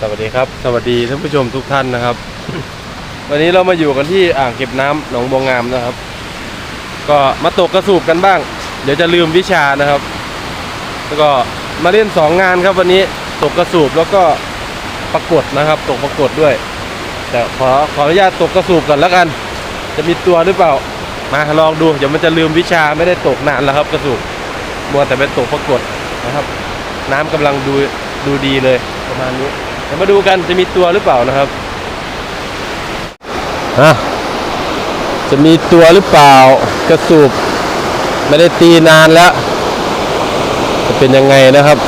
สวัสดีครับ สวัสดีท่านผู้ชมทุกท่านนะครับ วันนี้เรามาอยู่กันที่อ่างเก็บน้ำหนองบัวงามนะครับ ก็มาตกกระสูบกันบ้าง เดี๋ยวจะลืมวิชานะครับ แล้วก็มาเล่นสองงานครับวันนี้ตกกระสูบแล้วก็ประกวดนะครับ ตกประกวดด้วย แต่ขอขออนุญาตตกกระสูบก่อนแล้วกัน จะมีตัวหรือเปล่า มาลองดูเดี๋ยวมันจะลืมวิชาไม่ได้ตกนานแล้วครับ กระสูบมัวแต่เป็นตกประกวดนะครับ น้ำกำลังดูดูดีเลย ประมาณนี้เดี๋ยวมาดูกันจะมีตัวหรือเปล่านะครับอะจะมีตัวหรือเปล่ากระสูบไม่ได้ตีนานแล้ว จะเป็นยังไงนะครับ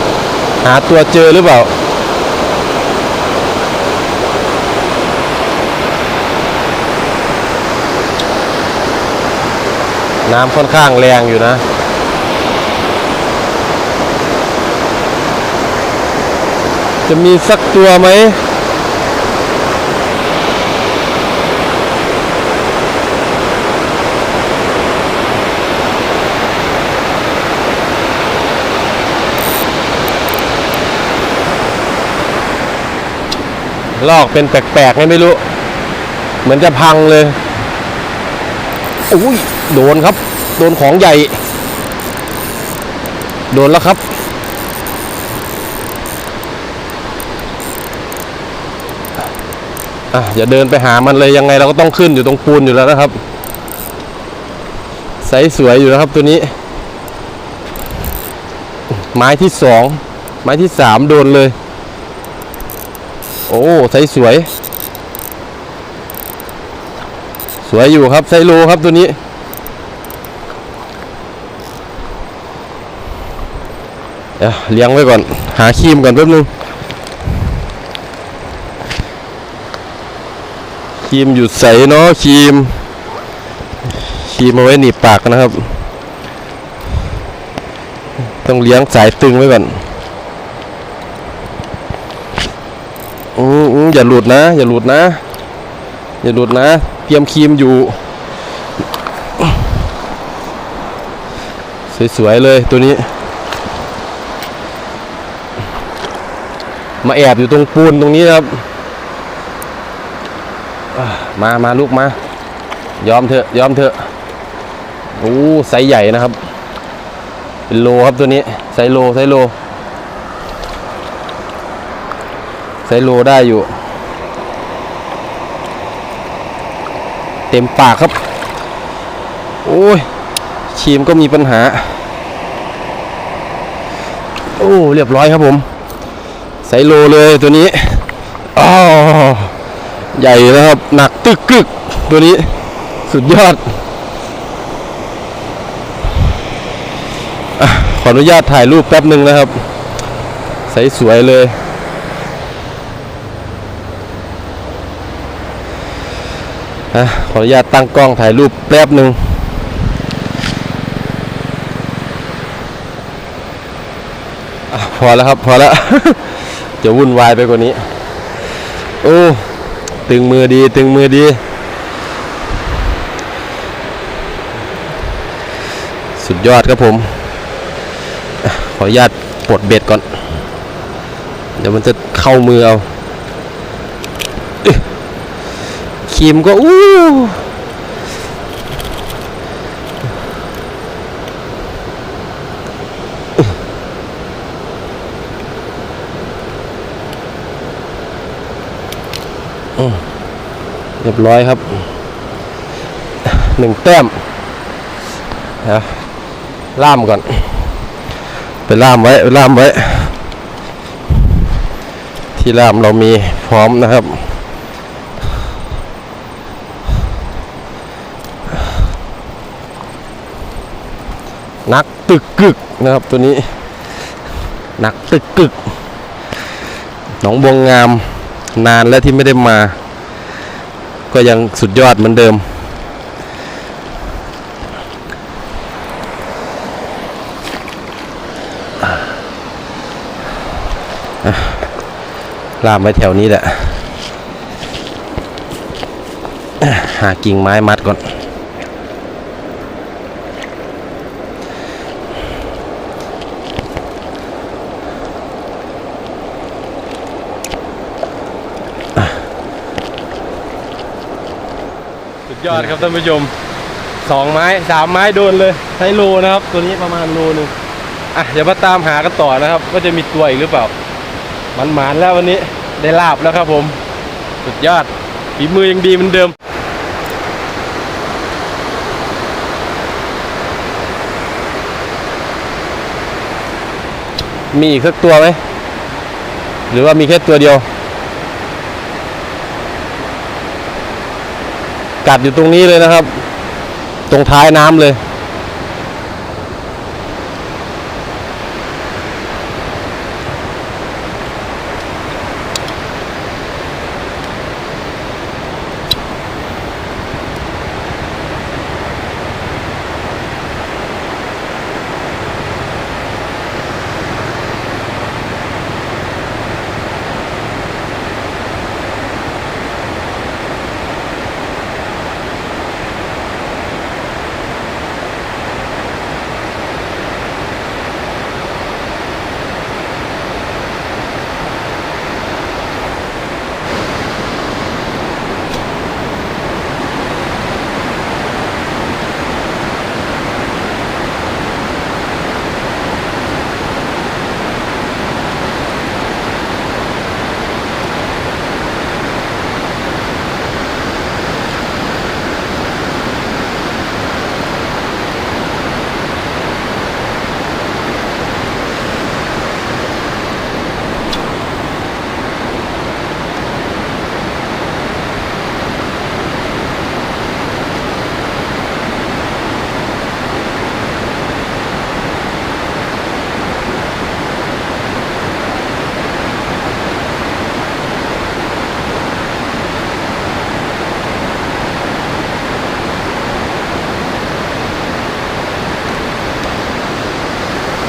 หาตัวเจอหรือเปล่าน้ำค่อนข้างแรงอยู่นะ จะมีสักตัวไหมลอกเป็นแปลกๆไงไม่รู้ เหมือนจะพังเลยอุ้ยโดนครับ โดนของใหญ่ โดนแล้วครับ อะอย่าเดินไปหามันเลยยังไงเราก็ต้องขึ้นอยู่ตรงปูนอยู่แล้วนะครับไซส์สวยอยู่นะครับตัวนี้ ไม้ที่สองไม้ที่สามโดนเลย โอ้ไซส์สวย สวยอยู่ครับไซโลครับตัวนี้ เดี๋ยวเลี้ยงไว้ก่อน หาครีมก่อนแป๊บนึง ครีมอยู่ใสเนาะครีมครีมเอาไว้หนีบปากนะครับ ต้องเลี้ยงสายตึงไว้ก่อนอืออย่าหลุดนะ อย่าหลุดนะ อย่าหลุดนะ เตรียมครีมอยู่ สวยๆเลยตัวนี้ มาแอบอยู่ตรงปูนตรงนี้ครับ มามาลูกมา ยอมเถอะ ยอมเถอะโอ้ไซส์ใหญ่นะครับ เป็นโลครับตัวนี้ไซส์โลไซส์โลไซส์โลได้อยู่ เต็มปากครับ โอ้ยชีมก็มีปัญหา โอ้ เรียบร้อยครับผม ไซส์โลเลยตัวนี้อ๋อ ใหญ่นะครับ หนักตึกกึกตัวนี้ สุดยอดอขออนุญาตถ่ายรูปแป๊บหนึ่งนะครับ ใสสวยเลยอขออนุญาตตั้งกล้องถ่ายรูปแป๊บหนึ่งอพอแล้วครับ พอแล้ว จะวุ่นวายไปกว่านี้ โอ้ ตึงมือดีตึงมือดี สุดยอดครับผม ขออนุญาตปลดเบ็ดก่อน เดี๋ยวมันจะเข้ามือเอาอึ๊ะครีมก็อู้ เรียบร้อยครับหนึ่งแต้มเดี๋ยล่ามก่อน ไปล่ามไว้ไปล่ามไว้ ที่ล่ามเรามีพร้อมนะครับ นักตึกกึกนะครับตัวนี้หนักตึกกึก หนองบวงงาม นานแล้วที่ไม่ได้มา ก็ยังสุดยอดเหมือนเดิม ลามไว้แถวนี้แหละ หากิ่งไม้มัดก่อน ยอดครับท่านผู้ชมสองไม้สามไม้โดนเลยใช้โลนะครับ ตัวนี้ประมาณโลหนึงอะเดี๋ยวมาตามหากันต่อนะครับ ว่าจะมีตัวอีกหรือเปล่ามันหมานแล้ววันนี้ได้ลาบแล้วครับผม สุดยอดฝีมือยังดีเหมือนเดิมมีอีกสักตัวไหม หรือว่ามีแค่ตัวเดียว กัดอยู่ตรงนี้เลยนะครับ ตรงท้ายน้ำเลย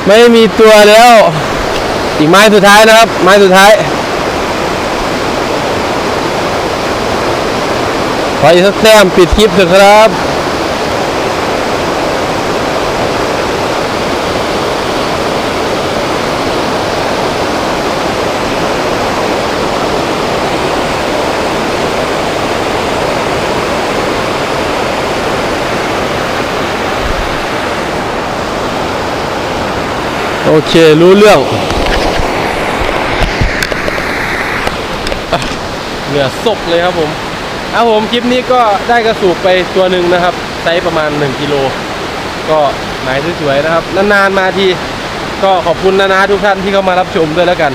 ไม่มีตัวแล้ว อีกไม้สุดท้ายนะครับ ไม้สุดท้ายขออีกสักแต้มปิดคลิปเถอะครับ โอเค รู้เรื่องอเหนือศพเลยครับผมเอาผมคลิปนี้ก็ได้กระสูบไปตัวหนึ่งนะครับไซส์ประมาณ 1กิโลก็หมายสวยๆนะครับ นานๆมาที ก็ขอบคุณนานาทุกท่านที่เข้ามารับชมด้วยแล้วกัน